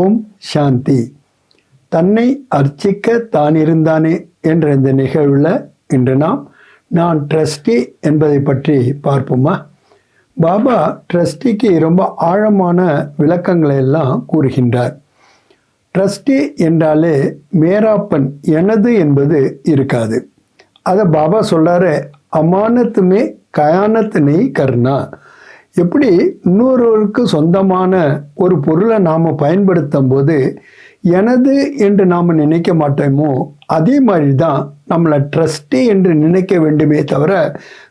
ஓம் சாந்தி. தன்னை அர்ச்சிக்க தான் இருந்தானே என்ற இந்த நிகழ்வில் இன்று நாம் நான் ட்ரஸ்டி என்பதை பற்றி பார்ப்போமா? பாபா ட்ரஸ்டிக்கு ரொம்ப ஆழமான விளக்கங்களை எல்லாம் கூறுகின்றார். ட்ரஸ்டி என்றாலே மேராப்பன் எனது என்பது இருக்காது. அதை பாபா சொல்கிறாரு அமானத்துமே கயானத்தினை கருணா. எப்படி இன்னொருவருக்கு சொந்தமான ஒரு பொருளை நாம் பயன்படுத்தும் போது எனது என்று நாம் நினைக்க மாட்டோமோ அதே மாதிரி தான் நம்மளை ட்ரஸ்டி என்று நினைக்க வேண்டுமே தவிர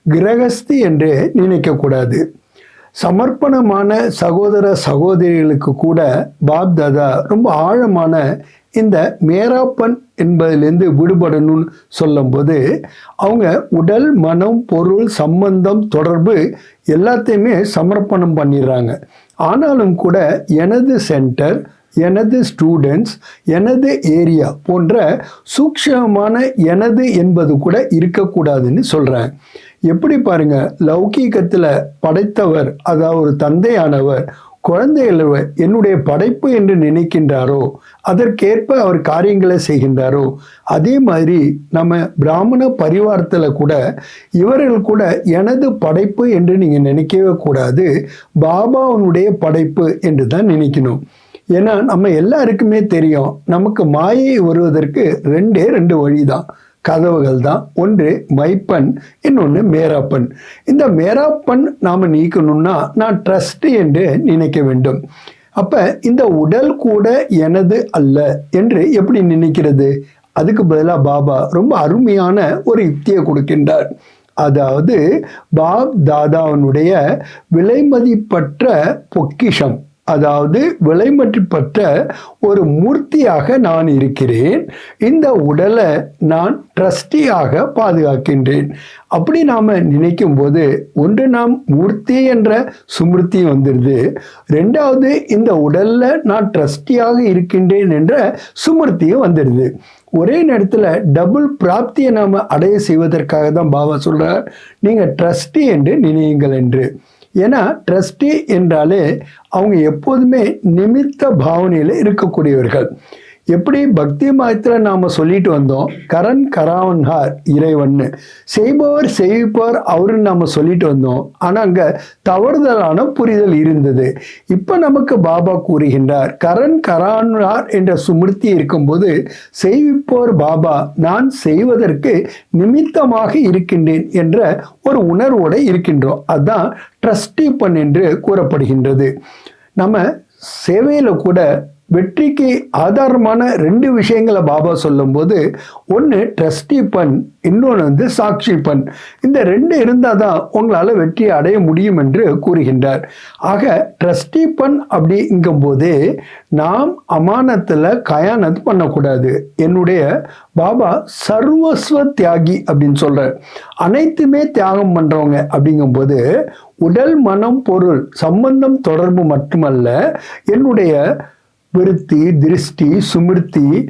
கிரகஸ்தி என்று நினைக்கக்கூடாது சமர்ப்பணமான சகோதர சகோதரிகளுக்கு கூட பாப்தாதா ரொம்ப ஆழமான இந்த மேராப்பன் என்பதிலிருந்து விடுபடணும்னு சொல்லும்போது அவங்க உடல் மனம் பொருள் சம்பந்தம் தொடர்பு எல்லாத்தையுமே சமர்ப்பணம் பண்ணிடுறாங்க. ஆனாலும் கூட எனது சென்டர் எனது ஸ்டூடெண்ட்ஸ் எனது ஏரியா போன்ற சூக்ஷமான எனது என்பது கூட இருக்கக்கூடாதுன்னு சொல்கிறேன் எப்படி பாருங்கள் லௌகீகத்தில் படைத்தவர் அதாவது தந்தையானவர் குழந்தைகள் என்னுடைய படைப்பு என்று நினைக்கின்றாரோ அதற்கேற்ப அவர் காரியங்களை செய்கின்றாரோ அதே மாதிரி நம்ம பிராமண பரிவாரத்தில் கூட இவர்கள் கூட எனது படைப்பு என்று நீங்கள் நினைக்கவே கூடாது பாபாவுனுடைய படைப்பு என்று தான் நினைக்கணும். ஏன்னா நம்ம எல்லாருக்குமே தெரியும் நமக்கு மாயை வருவதற்கு ரெண்டே ரெண்டு வழி தான் கதவுகள் தான் ஒன்று மைப்பன் இன்னொன்று மேராப்பன். இந்த மேராப்பன் நாம் நீக்கணும்னா நான் ட்ரஸ்ட் என்று நினைக்க வேண்டும். அப்போ இந்த உடல் கூட எனது அல்ல என்று எப்படி நினைக்கிறது? அதுக்கு பதிலாக பாபா ரொம்ப அருமையான ஒரு யுக்தியை கொடுக்கின்றார். அதாவது பாப் தாதாவனுடைய விலைமதிப்பற்ற பொக்கிஷம். அதாவது விலைமற்றப்பட்ட ஒரு மூர்த்தியாக நான் இருக்கிறேன். இந்த உடலை நான் ட்ரஸ்டியாக பாதுகாக்கின்றேன். அப்படி நாம் நினைக்கும் போது ஒன்று நாம் மூர்த்தி என்ற சுமிருத்தி வந்துடுது. ரெண்டாவது இந்த உடலில் நான் ட்ரஸ்டியாக இருக்கின்றேன் என்ற சுமிருத்தியும் வந்துடுது. ஒரே நேரத்தில் டபுள் பிராப்தியை நாம் அடைய செய்வதற்காக தான் பாபா சொல்கிறார் நீங்கள் ட்ரஸ்டி என்று நினையுங்கள் என்று. ஏன்னா ட்ரஸ்டி என்றாலே அவங்க எப்போதுமே நிமித்த பாவனையில் இருக்கக்கூடியவர்கள். எப்படி பக்தி மாயத்தில் நாம் சொல்லிட்டு வந்தோம்? கரண் கராவன்ஹார் இறைவன்னு. செய்பவர் செய்விப்பார் அவருன்னு நாம் சொல்லிட்டு வந்தோம். ஆனால் அங்கே தவறுதலான புரிதல் இருந்தது. இப்போ நமக்கு பாபா கூறுகின்றார் கரண் கரான்ஹார் என்ற சுமிருத்தி இருக்கும்போது செய்விப்போர் பாபா நான் செய்வதற்கு நிமித்தமாக இருக்கின்றேன் என்ற ஒரு உணர்வோடு இருக்கின்றோம். அதுதான் ட்ரஸ்டி பண் என்று கூறப்படுகின்றது. நம்ம சேவையில் கூட வெற்றிக்கு ஆதாரமான ரெண்டு விஷயங்களை பாபா சொல்லும்போது ஒன்று ட்ரஸ்டி பண் இன்னொன்று வந்து சாட்சி பண். இந்த ரெண்டு இருந்தால் தான் உங்களால் வெற்றியை அடைய முடியும் என்று கூறுகின்றார். ஆக ட்ரஸ்டி பண் அப்படிங்கும்போது நாம் அமானத்தில் கயானத் பண்ணக்கூடாது. என்னுடைய பாபா சர்வஸ்வ தியாகி அப்படின்னு சொல்கிறார் அனைத்துமே தியாகம் பண்ணுறவங்க அப்படிங்கும்போது உடல் மனம் பொருள் சம்பந்தம் தொடர்பு மட்டுமல்ல என்னுடைய விருத்தி திருஷ்டி சுமிருத்தி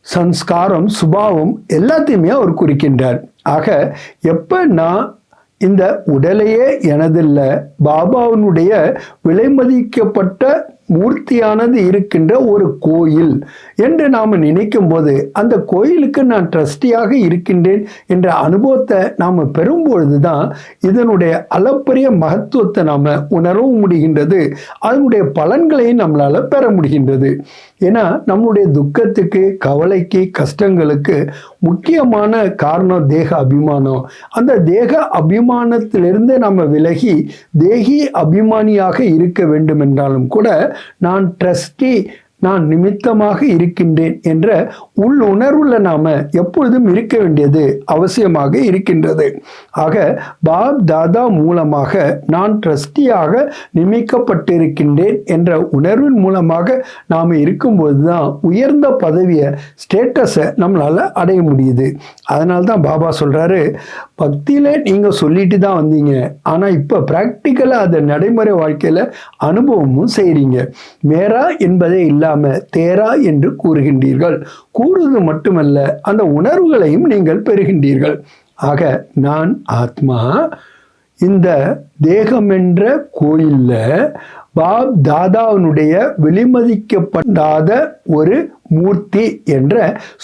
சம்ஸ்காரம் சுபாவம் எல்லாத்தையுமே அவர் குறிக்கின்றார். ஆக எப்போ நான் இந்த உடலையே எனதில்லை பாபாவினுடைய விலைமதிக்கப்பட்ட மூர்த்தியானது இருக்கின்ற ஒரு கோயில் என்று நாம் நினைக்கும் போது அந்த கோயிலுக்கு நான் ட்ரஸ்டியாக இருக்கின்றேன் என்ற அனுபவத்தை நாம் பெறும்பொழுது தான் இதனுடைய அளப்பரிய மகத்துவத்தை நாம் உணரவும் முடிகின்றது. அதனுடைய பலன்களையும் நம்மளால் பெற முடிகின்றது. ஏன்னா நம்முடைய துக்கத்துக்கு கவலைக்கு கஷ்டங்களுக்கு முக்கியமான காரணம் தேக அபிமானம். அந்த தேக அபிமானத்திலிருந்து நம்ம விலகி தேகி அபிமானியாக இருக்க வேண்டும் என்றாலும் கூட நான் ட்ரஸ்டி நான் நிமித்தமாக இருக்கின்றேன் என்ற உள் உணர்வுல நாம எப்பொழுதும் இருக்க வேண்டியது அவசியமாக இருக்கின்றது. ஆக பாப் தாதா மூலமாக நான் ட்ரஸ்டியாக நியமிக்கப்பட்டிருக்கின்றேன் என்ற உணர்வின் மூலமாக நாம் இருக்கும்போது தான் உயர்ந்த பதவியை ஸ்டேட்டஸை நம்மளால் அடைய முடியுது. அதனால தான் பாபா சொல்கிறாரு பக்தியில் நீங்கள் சொல்லிட்டு தான் வந்தீங்க. ஆனால் இப்போ ப்ராக்டிக்கலாக அதை நடைமுறை வாழ்க்கையில் அனுபவமும் செய்கிறீங்க மேரா என்பதே இல்லாம தேரா என்று கூறுகின்றீர்கள். கூறுவது மட்டுமல்ல அந்த உணர்வுகளையும் நீங்கள் பெறுகின்றீர்கள். ஆக நான் ஆத்மா இந்த தேகம் என்ற கோயிலில் பாப் தாதாவினுடைய வெளிமதிக்கப்படாத ஒரு மூர்த்தி என்ற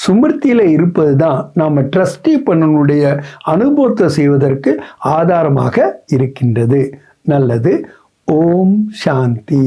சுமிருத்தியில் இருப்பது தான் நாம் ட்ரஸ்டி பண்ணனுடைய அனுபவத்தை செய்வதற்கு ஆதாரமாக இருக்கின்றது. நல்லது. ஓம் சாந்தி.